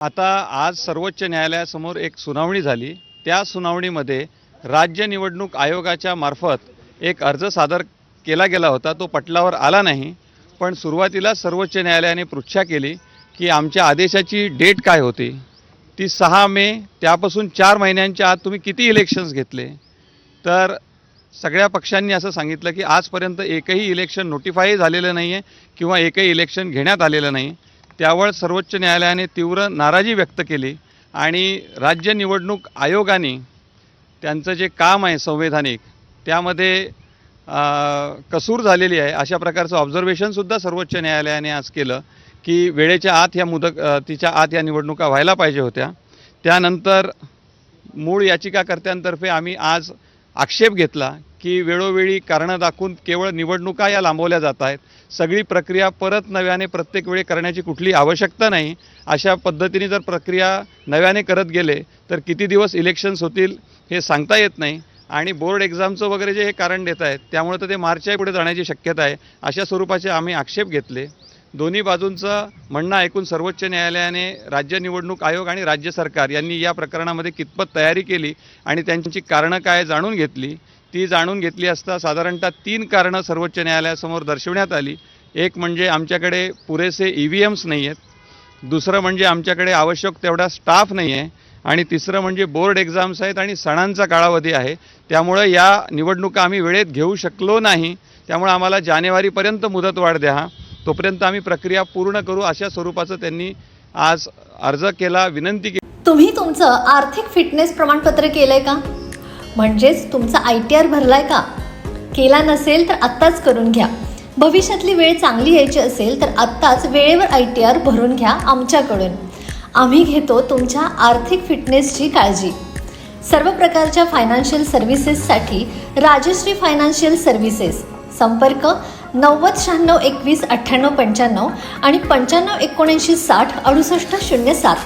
आता आज सर्वोच्च न्यायालयासमोर एक सुनावणी झाली. त्या सुनावणीमध्ये राज्य निवडणूक आयोगाच्या मार्फत एक अर्ज सादर केला गेला होता. तो पटलावर आला नाही. पण सुरुवातीला सर्वोच्च न्यायालयाने पृच्छा केली की आमच्या आदेशाची डेट काय होती? ती सहा मे त्यापासून चार महिन्यांच्या आत तुम्ही किती इलेक्शन्स घेतले? तर सगळ्या पक्षांनी असं सांगितलं की आजपर्यंत एकही इलेक्शन नोटिफाय झालेलं नाही आहे किंवा एकही इलेक्शन घेण्यात आलेलं नाही. त्यावर सर्वोच्च न्यायालयाने तीव्र नाराजी व्यक्त केली आणि राज्य निवडणूक आयोगाने त्यांचं जे काम आहे संवैधानिक त्यामध्ये कसूर झालेली आहे. अशा प्रकारचं ऑब्झर्वेशनसुद्धा सर्वोच्च न्यायालयाने आज केलं की वेळेच्या आत ह्या मुदत तिच्या आत या निवडणुका व्हायला पाहिजे होत्या. त्यानंतर मूळ याचिकाकर्त्यांतर्फे आम्ही आज आक्षेप घेतला की वेळोवेळी कारणं दाखवून केवळ निवडणुका या लांबवल्या जात आहेत. सगळी प्रक्रिया परत नव्याने प्रत्येक वेळी करण्याची कुठली आवश्यकता नाही. अशा पद्धतीने जर प्रक्रिया नव्याने करत गेले तर किती दिवस इलेक्शन्स होतील हे सांगता येत नाही. आणि बोर्ड एक्झामचं वगैरे जे हे कारण देत आहेत त्यामुळे तर ते मार्चच्या पुढे जाण्याची शक्यता आहे. अशा स्वरूपाचे आम्ही आक्षेप घेतले. दोन्ही बाजूंचं म्हणणं ऐकून सर्वोच्च न्यायालयाने राज्य निवडणूक आयोग आणि राज्य सरकार यांनी या प्रकरणामध्ये कितपत तयारी केली आणि त्यांची कारणं काय जाणून घेतली ती जाणून घेतली असता साधारणतः तीन कारणं सर्वोच्च न्यायालयासमोर दर्शवण्यात आली. एक म्हणजे आमच्याकडे पुरेसे ई व्ही एम्स नाही आहेत. दुसरं म्हणजे आमच्याकडे आवश्यक तेवढा स्टाफ नाही आहे. आणि तिसरं म्हणजे बोर्ड एक्झाम्स आहेत आणि सणांचा कालावधी आहे. त्यामुळं या निवडणुका आम्ही वेळेत घेऊ शकलो नाही. त्यामुळं आम्हाला जानेवारीपर्यंत मुदतवाढ द्या. तोपर्यंत आम्ही प्रक्रिया पूर्ण करू अशा स्वरूपाचं त्यांनी आज अर्ज केला विनंती केली. तुम्ही तुमचं आर्थिक फिटनेस प्रमाणपत्र केलंय का? म्हणजेच तुमचा आय टी आर भरलाय का? केला नसेल तर आत्ताच करून घ्या. भविष्यातली वेळ चांगली यायची असेल तर आत्ताच वेळेवर आय टी आर भरून घ्या आमच्याकडून. आम्ही घेतो तुमच्या आर्थिक फिटनेसची काळजी. सर्व प्रकारच्या फायनान्शियल सर्व्हिसेससाठी राजश्री फायनान्शियल सर्व्हिसेस संपर्क नव्वद शहाण्णव एकवीस अठ्ठ्याण्णव पंच्याण्णव आणि पंच्याण्णव एकोणऐंशी साठ अडुसष्ट शून्य सात.